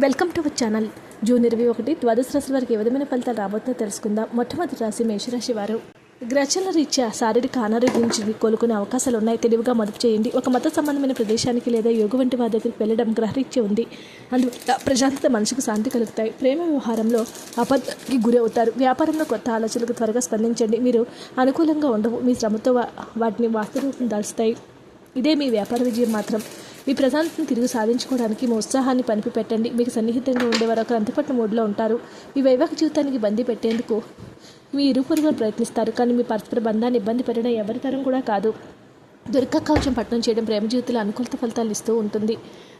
Welcome to our channel June ఇరవై ఒకటి ద్వాదశ రాశి వారికి ఏ విధమైన ఫలితాలు రాబోతుందో తెలుసుకుందాం. మొట్టమొదటి రాశి మేషరాశి వారు. గ్రచన రీత్యా శారీరక అనారోగ్యం నుంచి కోలుకునే అవకాశాలు ఉన్నాయి. తెలివిగా మదుపు చేయండి. ఒక మత సంబంధమైన ప్రదేశానికి లేదా యోగ వంటి వారి దగ్గరికి వెళ్ళడం గ్రహరీత్య ఉంది. అందువల్ల ప్రశాంతత మనసుకు శాంతి కలుగుతాయి. ప్రేమ వ్యవహారంలో అబద్ధానికి గురి అవుతారు. వ్యాపారంలో కొత్త ఆలోచనలకు త్వరగా స్పందించండి. మీరు అనుకూలంగా ఉండవు. మీ శ్రమతో వాటిని వాస్తవ రూపం దాల్చుతాయి. ఇదే మీ వ్యాపార విజయం మాత్రం. మీ ప్రశాంతతను తిరిగి సాధించుకోవడానికి మీ ఉత్సాహాన్ని పనిపి పెట్టండి. మీకు సన్నిహితంగా ఉండేవారు ఒక అంతపట్టు మూడ్లో ఉంటారు. మీ వైవాహిక జీవితానికి బందీ పెట్టేందుకు మీ ఇరువురుగా ప్రయత్నిస్తారు. కానీ మీ పరస్పర బంధాన్ని ఇబ్బంది పెట్టడం ఎవరి తరం కూడా కాదు. దుర్గ కవచం పట్టణం చేయడం ప్రేమ జీవితంలో అనుకూలత ఫలితాలు ఇస్తూ ఉంటుంది.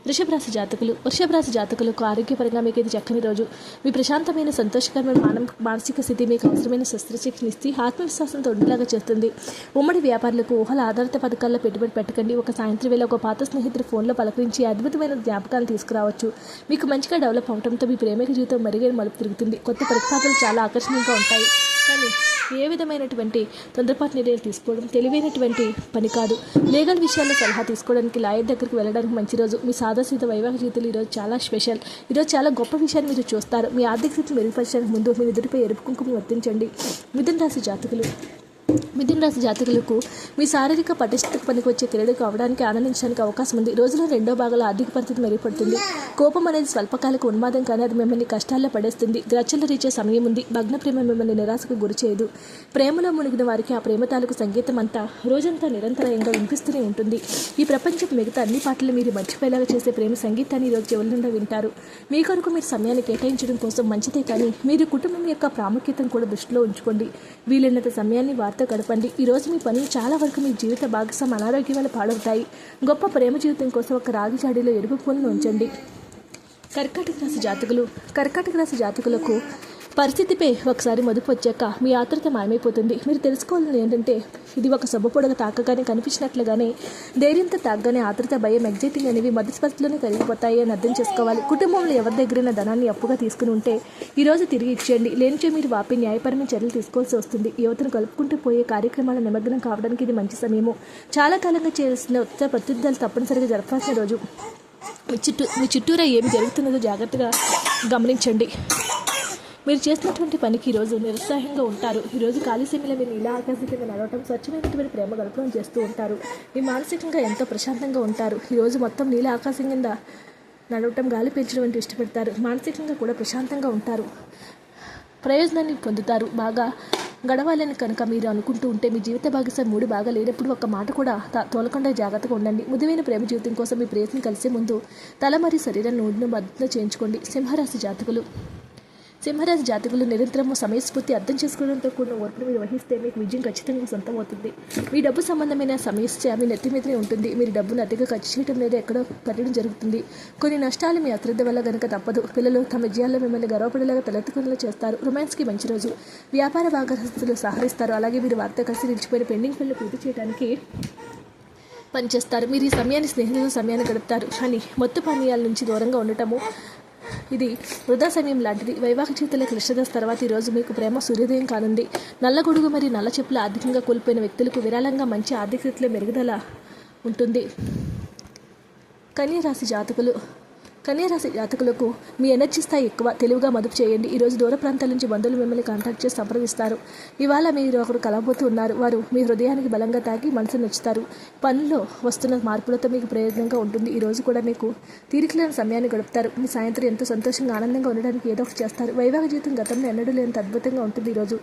వృషభ రాశి జాతకులు వృషభ రాశి జాతకులకు ఆరోగ్యపరంగా మీకు ఇది చక్కని రోజు. మీ ప్రశాంతమైన సంతోషకరమైన మాన మానసిక స్థితి మీకు అవసరమైన శస్త్రచికిత్స ఇస్తే ఆత్మవిశ్వాసంతో ఉండేలాగా చేస్తుంది. ఉమ్మడి వ్యాపారులకు ఊహల ఆధారిత పథకాల్లో పెట్టుబడి పెట్టకండి. ఒక సాయంత్రం వేళ ఒక పాత స్నేహితుడు ఫోన్లో పలకరించి అద్భుతమైన జ్ఞాపకాలు తీసుకురావచ్చు. మీకు మంచిగా డెవలప్ అవడంతో మీ ప్రేమిక జీవితం మెరుగైన మలుపు తిరుగుతుంది. కొత్త ప్రతిపాదనలు చాలా ఆకర్షణీయంగా ఉంటాయి. కానీ ఏ విధమైనటువంటి తొందరపాటు నిర్ణయాలు తీసుకోవడం తెలివైనటువంటి పని కాదు. లీగల్ విషయాల్లో సలహా తీసుకోవడానికి లాయర్ దగ్గరికి వెళ్ళడానికి మంచి రోజు. మీ సాదాసీత వైవాహిక జీవితంలో ఈరోజు చాలా స్పెషల్. ఈరోజు చాలా గొప్ప విషయాన్ని మీరు చూస్తారు. మీ ఆర్థిక స్థితిని మెరుగుపరచడానికి ముందు మీ ఎదుటిపై ఎరుపు కుంకుమ వర్తించండి. మిథున రాశి జాతకులు మిథున రాశి జాతకులకు మీ శారీరక పటిష్టకు పనికి వచ్చే క్రీడకు అవడానికి ఆనందించడానికి అవకాశం ఉంది. రోజులో రెండో భాగంలో ఆర్థిక పరిస్థితి మెరుగుపడుతుంది. కోపం అనేది స్వల్పకాలిక ఉన్మాదం కానీ అది మిమ్మల్ని కష్టాల్లో పడేస్తుంది. గ్రచ్చలు రీచే సమయం ఉంది. భగ్న ప్రేమ మిమ్మల్ని నిరాశకు గురి చేయదు. ప్రేమలో మునిగిన వారికి ఆ ప్రేమ తాలూకు సంగీతం అంతా రోజంతా నిరంతరాయంగా వినిపిస్తూనే ఉంటుంది. ఈ ప్రపంచం మిగతా అన్ని పాటలు మీరు మర్చిపోయేలాగా చేసే ప్రేమ సంగీతాన్ని ఈరోజు చెవుల నుండి వింటారు. మీ కొరకు మీరు సమయాన్ని కేటాయించడం కోసం మంచిదే కానీ మీరు కుటుంబం యొక్క ప్రాముఖ్యతను కూడా దృష్టిలో ఉంచుకోండి. వీలైనంత సమయాన్ని వారితో గడపండి. ఈ రోజు మీ పనులు చాలా వరకు మీ జీవిత భాగస్వామి అనారోగ్యం వల్ల పాడవుతాయి. గొప్ప ప్రేమ జీవితం కోసం ఒక రాగి జాడీలో ఎరుపు పూలను ఉంచండి. కర్కాటక రాశి జాతకులు కర్కాటక రాశి జాతకులకు పరిస్థితిపై ఒకసారి మదుపు వచ్చాక మీ ఆతృత మాయమైపోతుంది. మీరు తెలుసుకోవాలని ఏంటంటే ఇది ఒక సొబ్బపొడగ తాకగానే కనిపించినట్లుగానే ధైర్యంతో తాగగానే ఆతృత భయం ఎగ్జైటింగ్ అనేవి మధ్యస్పర్శలోనే కరిగిపోతాయి అని అర్థం చేసుకోవాలి. కుటుంబంలో ఎవరి దగ్గరైనా ధనాన్ని అప్పుగా తీసుకుని ఉంటే ఈరోజు తిరిగి ఇచ్చేయండి. లేనిచే మీరు వాపి న్యాయపరమైన చర్యలు తీసుకోవాల్సి వస్తుంది. యువతను కలుపుకుంటూ పోయే కార్యక్రమాల నిమగ్నం కావడానికి ఇది మంచి సమయము. చాలా కాలంగా చేసిన ఉత్తర ప్రత్యుద్ధాలు తప్పనిసరిగా జరపాల్సిన రోజు. మీ చుట్టూ మీ చుట్టూరా ఏమి జరుగుతున్నదో జాగ్రత్తగా గమనించండి. మీరు చేసినటువంటి పనికి ఈరోజు నిరుత్సాహంగా ఉంటారు. ఈరోజు ఖాళీ సమయంలో మీరు ఇలా కింద నడవటం స్వచ్ఛమైనటువంటి ప్రేమ గడపడం చేస్తూ ఉంటారు. మీ మానసికంగా ఎంతో ప్రశాంతంగా ఉంటారు. ఈరోజు మొత్తం నీళ్ళ ఆకాశం కింద నడవటం గాలి పీల్చడం వంటి ఇష్టపడతారు. మానసికంగా కూడా ప్రశాంతంగా ఉంటారు. ప్రయోజనాన్ని పొందుతారు. బాగా గడవాలని కనుక మీరు అనుకుంటూ ఉంటే మీ జీవిత భాగస్వామి మూడు బాగా లేనప్పుడు ఒక మాట కూడా తోలకుండా జాగ్రత్తగా ఉండండి. ముదువైన ప్రేమ జీవితం కోసం మీ ప్రయత్నం కలిసే ముందు తల మరియు శరీరం నూనెను భద్రత చేయించుకోండి. సింహరాశి జాతకులు. సింహరాశి జాతకులు నిరంతరము సమయస్ఫూర్తి అర్థం చేసుకోవడంతో కూడిన ఓర్పును మీరు వహిస్తే మీకు విజయం ఖచ్చితంగా సొంతమవుతుంది మీ డబ్బు సంబంధమైన సమస్య మీ నెత్తి మీదనే ఉంటుంది. మీరు డబ్బును అతిగా ఖర్చు చేయడం లేదా ఎక్కడో పెట్టడం జరుగుతుంది. కొన్ని నష్టాలు మీ అశ్రద్ధ వల్ల గనక తప్పదు. పిల్లలు తమ విజయాల్లో మిమ్మల్ని గర్వపడేలాగా తలెత్తుకునేలా చేస్తారు. రొమాన్స్కి మంచి రోజు. వ్యాపార భాగస్థులు సహకరిస్తారు. అలాగే మీరు వార్త కలిసి నిలిచిపోయిన పెండింగ్ పనులు పూర్తి చేయడానికి పనిచేస్తారు. మీరు ఈ సమయాన్ని స్నేహితులతో సమయాన్ని గడుపుతారు. కానీ మొత్తం పానీయాల నుంచి దూరంగా ఉండటము ఇది వృధా సమయం లాంటిది. వైవాహిక జీవితంలో క్లిష్టదశ తర్వాత ఈరోజు మీకు ప్రేమ సూర్యోదయం కానుంది. నల్లగొడుగు మరియు నల్ల చెప్పులు ఆర్థికంగా కోల్పోయిన వ్యక్తులకు విరాళంగా మంచి ఆర్థిక స్థితిలో మెరుగుదల ఉంటుంది. కన్యరాశి జాతకులు కన్యారాశి జాతకులకు మీ ఎనర్జీ స్థాయి ఎక్కువ తెలివిగా మదుపు చేయండి. ఈరోజు దూర ప్రాంతాల నుంచి బంధువులు మిమ్మల్ని కాంటాక్ట్ చేసి సంప్రదిస్తారు. ఇవాళ మీరు ఒకరు కలవబోతూ ఉన్నారు. వారు మీ హృదయానికి బలంగా తాకి మనసు నచ్చుతారు పనుల్లో వస్తున్న మార్పులతో మీకు ప్రయోజనంగా ఉంటుంది. ఈ రోజు కూడా మీకు తీరికలేని సమయాన్ని గడుపుతారు. మీ సాయంత్రం ఎంతో సంతోషంగా ఆనందంగా ఉండడానికి ఏదో ఒకటి చేస్తారు. వైవాహిక జీవితం గతంలో ఎన్నడూ లేని అద్భుతంగా ఉంటుంది ఈరోజు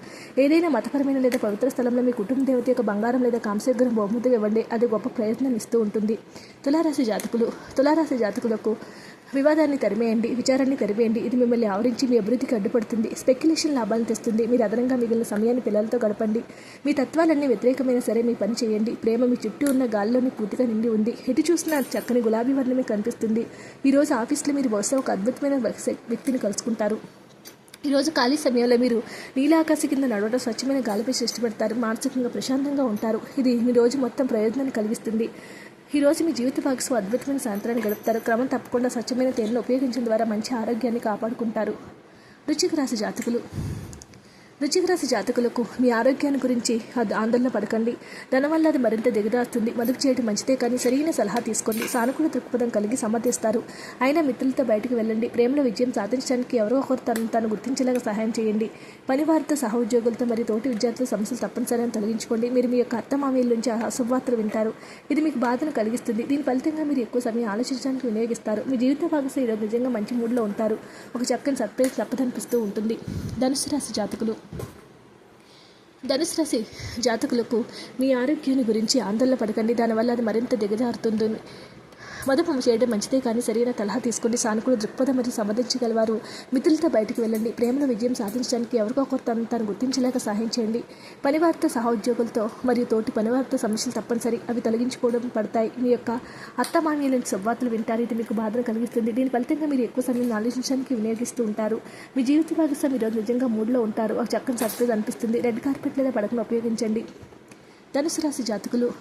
ఏదైనా మతపరమైన లేదా పవిత్ర స్థలంలో మీ కుటుంబ దేవత యొక్క బంగారం లేదా కాంస్యగ్రహం బహుమతిగా ఇవ్వండి. అది గొప్ప ప్రయత్నం ఇస్తూ ఉంటుంది. తులారాశి జాతకులు తులారాశి జాతకులకు వివాదాన్ని తరిమేయండి విచారాన్ని తరిమేయండి. ఇది మిమ్మల్ని ఆవరించి మీ అభివృద్ధికి అడ్డుపడుతుంది స్పెక్యులేషన్ లాభాలను తెస్తుంది. మీరు అదనంగా మిగిలిన సమయాన్ని పిల్లలతో గడపండి. మీ తత్వాలన్నీ వ్యతిరేకమైన సరే మీ పని చేయండి. ప్రేమ మీ చుట్టూ ఉన్న గాల్లోని పూర్తిగా నిండి ఉంది. ఎటు చూసినా చక్కని గులాబీ వర్ణమే కనిపిస్తుంది. ఈరోజు ఆఫీస్లో మీరు బహుశా ఒక అద్భుతమైన వ్యక్తి- వ్యక్తిని కలుసుకుంటారు. ఈరోజు ఖాళీ సమయంలో మీరు నీలాకాశ కింద నడవడం స్వచ్ఛమైన గాలిపై సృష్టిపడతారు. మానసికంగా ప్రశాంతంగా ఉంటారు. ఇది మీ రోజు మొత్తం ప్రయోజనాన్ని కలిగిస్తుంది. ఈ మీ జీవిత భాగస్వామి అద్భుతమైన సాయంత్రాన్ని గడుపుతారు. క్రమం తప్పకుండా స్వచ్ఛమైన తేనెను ఉపయోగించడం ద్వారా మంచి ఆరోగ్యాన్ని కాపాడుకుంటారు. రుచికి రాసి జాతకులు. వృశ్చిక రాశి జాతకులకు మీ ఆరోగ్యాన్ని గురించి అది ఆందోళన పడకండి. దానివల్ల అది మరింత దిగదాస్తుంది మదుపు చేయడం మంచిదే కానీ సరైన సలహా తీసుకోండి. సానుకూల దృక్పథం కలిగి సమర్థిస్తారు. అయినా మిత్రులతో బయటకు వెళ్ళండి. ప్రేమలో విజయం సాధించడానికి ఎవరో ఒకరు తను తాను గుర్తించేలాగా సహాయం చేయండి. పనివారితో సహ ఉద్యోగులతో మరియు తోటి విద్యార్థుల సమస్యలు తప్పనిసరిగా తొలగించుకోండి. మీరు మీ యొక్క అత్తమామీల నుంచి అశుభవార్తలు వింటారు. ఇది మీకు బాధను కలిగిస్తుంది. దీని ఫలితంగా మీరు ఎక్కువ సమయం ఆలోచించడానికి వినియోగిస్తారు. మీ జీవిత భాగస్వామి ఈరోజు నిజంగా మంచి మూడ్లో ఉంటారు. ఒక చక్కని సర్ప్రైజ్ తప్పదనిపిస్తూ ఉంటుంది. ధనుసు రాశి జాతకులు. ధనుసు రాశి జాతకులకు మీ ఆరోగ్యాన్ని గురించి ఆందోళన పడకండి. దానివల్ల అది మరింత దిగజారుతుంది మదుపు చేయడం మంచిదే కానీ సరైన సలహా తీసుకుని సానుకూల దృక్పథం మరియు సంబంధించగలవారు. మిత్రులతో బయటకు వెళ్ళండి. ప్రేమలో విజయం సాధించడానికి ఎవరికో ఒకరు తను తాను గుర్తించలేక సహాయం చేయండి. పనివారితో సహోద్యోగులతో మరియు తోటి పనివారితో సమస్యలు తప్పనిసరి. అవి తొలగించుకోవడం పడతాయి. మీ యొక్క అత్తమామీలని శుభవార్తలు వింటారు. ఇది మీకు బాధను కలిగిస్తుంది. దీని ఫలితంగా మీరు ఎక్కువ సమయం ఆలోచించడానికి వినియోగిస్తూ ఉంటారు. మీ జీవిత భాగస్వామి ఈరోజు నిజంగా మూడ్లో ఉంటారు. ఒక చక్కని సర్ప్రైజ్ అనిపిస్తుంది. రెడ్ కార్పెట్ లేదా పడకను ఉపయోగించండి. ధనుసు రాశి జాతకులు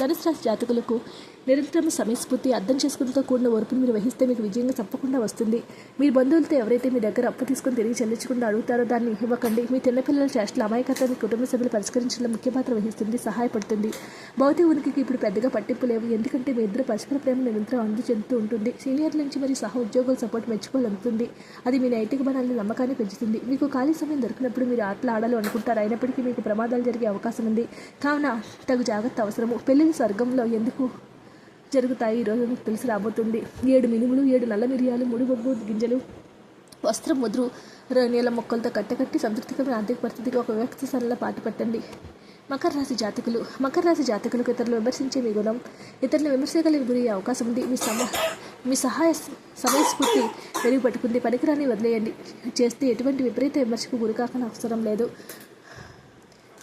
ధనుసు రాశి జాతకులకు నిరంతరం సమయస్ఫూర్తి అర్థం చేసుకుంటూ కూడిన ఓర్పును మీరు వహిస్తే మీకు విజయంగా తప్పకుండా వస్తుంది. మీ బంధువులతో ఎవరైతే మీ దగ్గర అప్పు తీసుకొని తిరిగి చెల్లించకుండా అడుగుతారో దాన్ని ఇవ్వకండి. మీ చిన్నపిల్లల చేష్టల అమాయకత్వాన్ని కుటుంబ సభ్యులు పరిష్కరించడంలో ముఖ్య పాత్ర వహిస్తుంది సహాయపడుతుంది. భౌతిక ఉనికికి ఇప్పుడు పెద్దగా పట్టింపు లేవు. ఎందుకంటే మీ ఇద్దరు పరస్పర ప్రేమ నిరంతరం అందు చెందుతూ ఉంటుంది. సీనియర్ నుంచి మరి సహ ఉద్యోగుల సపోర్ట్ మెచ్చుకోవాలనుకుంటుంది అది మీ నైతిక బలాన్ని నమ్మకాన్ని పెంచుతుంది. మీకు ఖాళీ సమయం దొరికినప్పుడు మీరు ఆటలు ఆడాలి అనుకుంటారు. అయినప్పటికీ మీకు ప్రమాదాలు జరిగే అవకాశం ఉంది. కావున తగు జాగ్రత్త అవసరము. పెళ్ళి స్వర్గంలో ఎందుకు జరుగుతాయి. ఈరోజు మీకు తెలిసి రాబోతుంది. ఏడు మినుములు ఏడు నల్ల మిరియాలు మూడు బొగ్గు గింజలు వస్త్రం ముదురు నీళ్ళ మొక్కలతో కట్టకట్టి సంతృప్తికరమైన ఆర్థిక పరిస్థితికి ఒక వ్యక్తి సరళ పాటు పెట్టండి. మకర రాశి జాతకులు. మకర రాశి జాతకులకు ఇతరులు విమర్శించే మీ గుణం. ఇతరులు విమర్శకలకు గురయ్యే అవకాశం ఉంది. మీ సమ మీ సహాయ సమయస్ఫూర్తి మెరుగుపట్టుకుంది. పనికిరాని వదిలేయండి. చేస్తే ఎటువంటి విపరీత విమర్శకు గురికాకని అవసరం లేదు.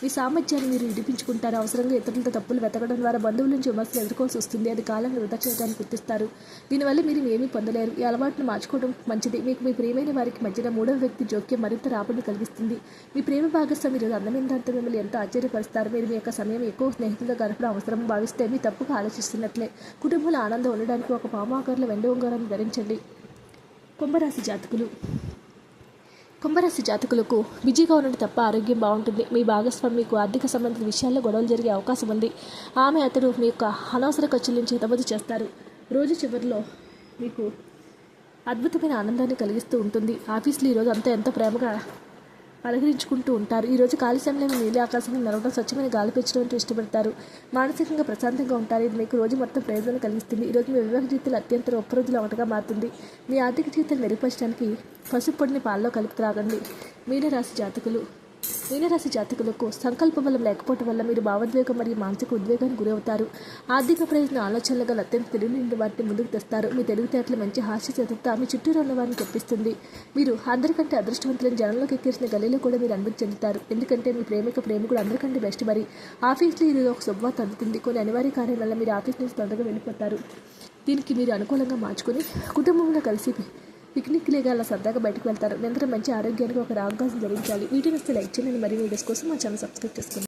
మీ సామర్థ్యాన్ని మీరు విడిపించుకుంటారు. అవసరంగా ఇతరులతో తప్పులు వెతకడం ద్వారా బంధువుల నుంచి విమర్శలు ఎదుర్కోవాల్సి వస్తుంది. అది కాలాన్ని వృధా చేయడానికి గుర్తిస్తారు. దీనివల్ల మీరు ఏమీ పొందలేరు. ఈ అలవాటును మార్చుకోవడం మంచిది. మీకు మీ ప్రేమైన వారికి మధ్యన మూడవ వ్యక్తి జోక్యం మరింత రాబడిని కలిగిస్తుంది. మీ ప్రేమ భాగస్వామి ఈరోజు అందమైన దాంతో మిమ్మల్ని ఎంతో ఆశ్చర్యపరుస్తారు. మీరు మీ యొక్క సమయం ఎక్కువ స్నేహితులతో గడపడం అవసరం. భావిస్తే మీ తప్పుగా ఆలోచిస్తున్నట్లే. కుటుంబంలో ఆనందం ఉండడానికి ఒక పామాకారుల వెండి ఉంగరాన్ని ధరించండి. కుంభరాశి జాతకులు. కుంభరాశి జాతకులకు బిజీగా ఉండడం తప్ప ఆరోగ్యం బాగుంటుంది. మీ భాగస్వామి మీకు ఆర్థిక సంబంధిత విషయాల్లో గొడవలు జరిగే అవకాశం ఉంది. ఆమె అతడు మీ యొక్క అనవసర ఖర్చులను నుంచి చేస్తారు. రోజు చివరిలో మీకు అద్భుతమైన ఆనందాన్ని కలిగిస్తూ ఉంటుంది. ఆఫీస్లో ఈరోజు అంతా ఎంతో ప్రేమగా అలగరించుకుంటూ ఉంటారు. ఈరోజు ఖాళీ సమయంలో నీలి ఆకాశంలో నడవడం స్వచ్ఛమైన గాలి పెంచడం ఇష్టపడతారు. మానసికంగా ప్రశాంతంగా ఉంటారు. ఇది మీకు రోజు మొత్తం ప్రయోజనం కలిగిస్తుంది. ఈరోజు మీ వివాహ జీవితంలో అత్యంత గొప్ప ఒకటిగా మారుతుంది. మీ ఆర్థిక జీవితాన్ని మెరుగుపరచడానికి పసుపు పొడిని పాలలో కలుపు త్రాగండి మీనరాశి జాతకులు మీనరాశి జాతకులకు సంకల్ప బలం లేకపోవడం వల్ల మీరు భావోద్వేగం మరియు మానసిక ఉద్వేగానికి గురవుతారు. ఆర్థిక ప్రయోజన ఆలోచనలు గల అత్యంత తెలివిని వాటిని ముందుకు తెస్తారు. మీ తెలివితేటలు మంచి హాస్య చతురత మీ చుట్టూరు ఉన్న వారిని తెప్పిస్తుంది. మీరు అందరికంటే అదృష్టవంతులైన జనంలోకి ఎక్కేసిన గలీలో కూడా మీరు అనుభూతి చెందుతారు. ఎందుకంటే మీ ప్రేమిక ప్రేమికుడు అందరికంటే బెస్ట్ మరి. ఆఫీస్లో ఈరోజు ఒక శుభవార్త అందుతుంది. కొన్ని అనివార్య కార్యాల వల్ల మీరు ఆఫీస్ నుంచి తొందరగా వెళ్ళిపోతారు. దీనికి మీరు అనుకూలంగా మార్చుకొని కుటుంబంలో కలిసి పిక్నిక్ లేగా అలా సరదాగా బయటకు వెళ్తారు. నిరంతరం మంచి ఆరోగ్యానికి ఒక అవకాశం జరించాలి వీటిని వస్తే లైక్ చేయండి. మరి వీడియోస్ కోసం మా ఛానల్ సబ్స్క్రైబ్ చేసుకోండి.